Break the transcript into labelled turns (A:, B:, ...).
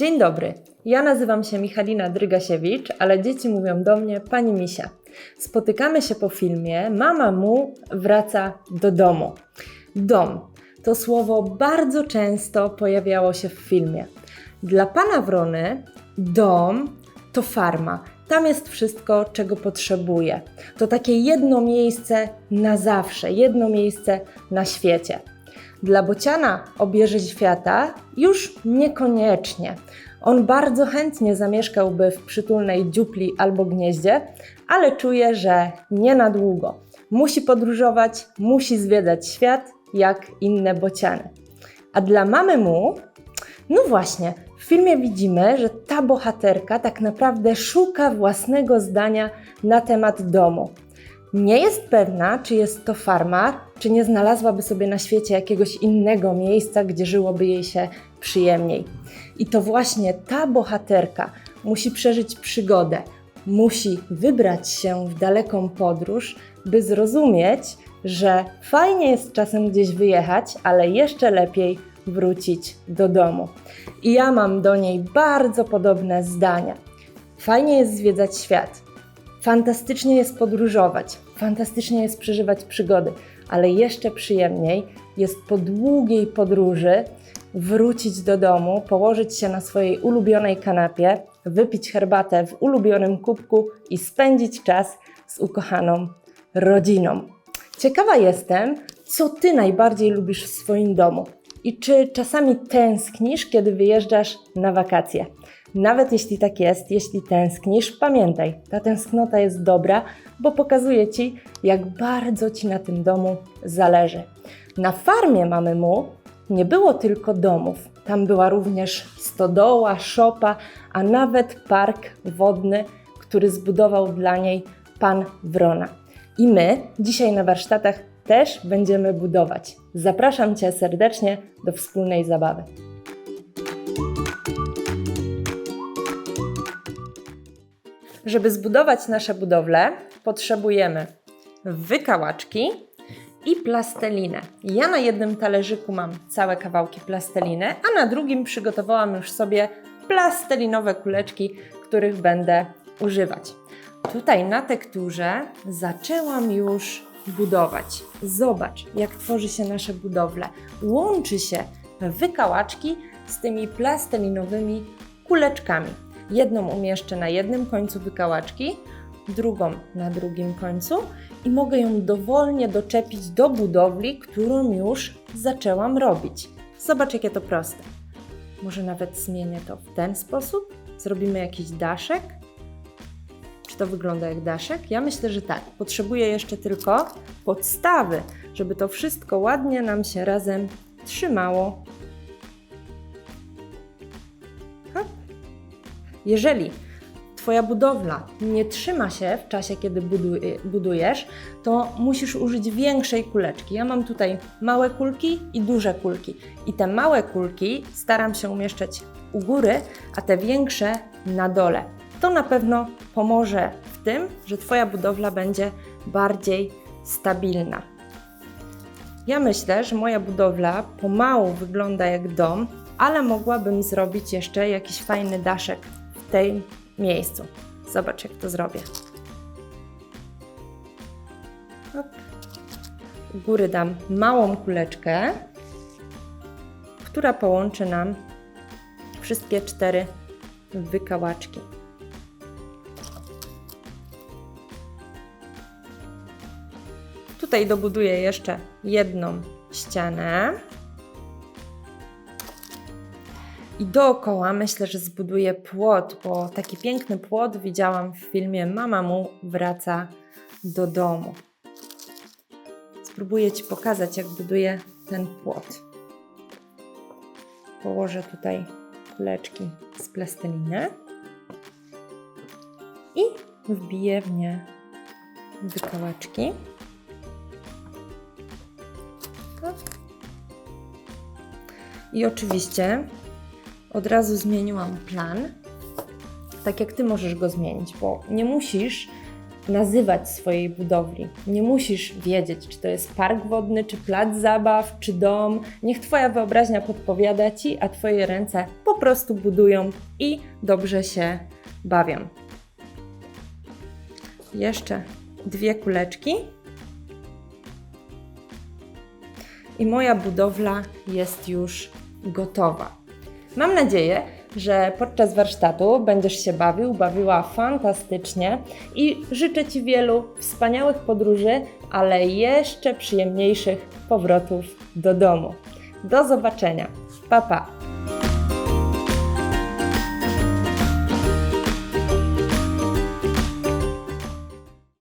A: Dzień dobry. Ja nazywam się Michalina Drygasiewicz, ale dzieci mówią do mnie pani Misia. Spotykamy się po filmie Mama mu wraca do domu. Dom to słowo bardzo często pojawiało się w filmie. Dla pana Wrony dom to farma. Tam jest wszystko, czego potrzebuje. To takie jedno miejsce na zawsze, jedno miejsce na świecie. Dla bociana obieży świata już niekoniecznie. On bardzo chętnie zamieszkałby w przytulnej dziupli albo gnieździe, ale czuje, że nie na długo. Musi podróżować, musi zwiedzać świat jak inne bociany. A dla mamy mu, no właśnie, w filmie widzimy, że ta bohaterka tak naprawdę szuka własnego zdania na temat domu. Nie jest pewna, czy jest to farma, czy nie znalazłaby sobie na świecie jakiegoś innego miejsca, gdzie żyłoby jej się przyjemniej. I to właśnie ta bohaterka musi przeżyć przygodę, musi wybrać się w daleką podróż, by zrozumieć, że fajnie jest czasem gdzieś wyjechać, ale jeszcze lepiej wrócić do domu. I ja mam do niej bardzo podobne zdania. Fajnie jest zwiedzać świat, fantastycznie jest podróżować, fantastycznie jest przeżywać przygody, ale jeszcze przyjemniej jest po długiej podróży wrócić do domu, położyć się na swojej ulubionej kanapie, wypić herbatę w ulubionym kubku i spędzić czas z ukochaną rodziną. Ciekawa jestem, co Ty najbardziej lubisz w swoim domu i czy czasami tęsknisz, kiedy wyjeżdżasz na wakacje. Nawet jeśli tak jest, jeśli tęsknisz, pamiętaj, ta tęsknota jest dobra, bo pokazuje Ci, jak bardzo Ci na tym domu zależy. Na farmie mamy mu nie było tylko domów. Tam była również stodoła, szopa, a nawet park wodny, który zbudował dla niej pan Wrona. I my dzisiaj na warsztatach też będziemy budować. Zapraszam Cię serdecznie do wspólnej zabawy. Żeby zbudować nasze budowle, potrzebujemy wykałaczki i plastelinę. Ja na jednym talerzyku mam całe kawałki plasteliny, a na drugim przygotowałam już sobie plastelinowe kuleczki, których będę używać. Tutaj na tekturze zaczęłam już budować. Zobacz, jak tworzy się nasze budowle. Łączy się wykałaczki z tymi plastelinowymi kuleczkami. Jedną umieszczę na jednym końcu wykałaczki, drugą na drugim końcu i mogę ją dowolnie doczepić do budowli, którą już zaczęłam robić. Zobacz, jakie to proste. Może nawet zmienię to w ten sposób. Zrobimy jakiś daszek. Czy to wygląda jak daszek? Ja myślę, że tak. Potrzebuję jeszcze tylko podstawy, żeby to wszystko ładnie nam się razem trzymało. Jeżeli Twoja budowla nie trzyma się w czasie, kiedy budujesz, to musisz użyć większej kuleczki. Ja mam tutaj małe kulki i duże kulki. I te małe kulki staram się umieszczać u góry, a te większe na dole. To na pewno pomoże w tym, że Twoja budowla będzie bardziej stabilna. Ja myślę, że moja budowla pomału wygląda jak dom, ale mogłabym zrobić jeszcze jakiś fajny daszek tej miejscu. Zobacz, jak to zrobię. Hop. U góry dam małą kuleczkę, która połączy nam wszystkie cztery wykałaczki. Tutaj dobuduję jeszcze jedną ścianę. I dookoła myślę, że zbuduję płot, bo taki piękny płot widziałam w filmie Mama mu wraca do domu. Spróbuję Ci pokazać, jak buduję ten płot. Położę tutaj kuleczki z plasteliny i wbiję w nie wykałaczki. I oczywiście od razu zmieniłam plan, tak jak Ty możesz go zmienić, bo nie musisz nazywać swojej budowli. Nie musisz wiedzieć, czy to jest park wodny, czy plac zabaw, czy dom. Niech Twoja wyobraźnia podpowiada Ci, a Twoje ręce po prostu budują i dobrze się bawią. Jeszcze dwie kuleczki. I moja budowla jest już gotowa. Mam nadzieję, że podczas warsztatu będziesz się bawił, bawiła fantastycznie i życzę Ci wielu wspaniałych podróży, ale jeszcze przyjemniejszych powrotów do domu. Do zobaczenia. Pa pa!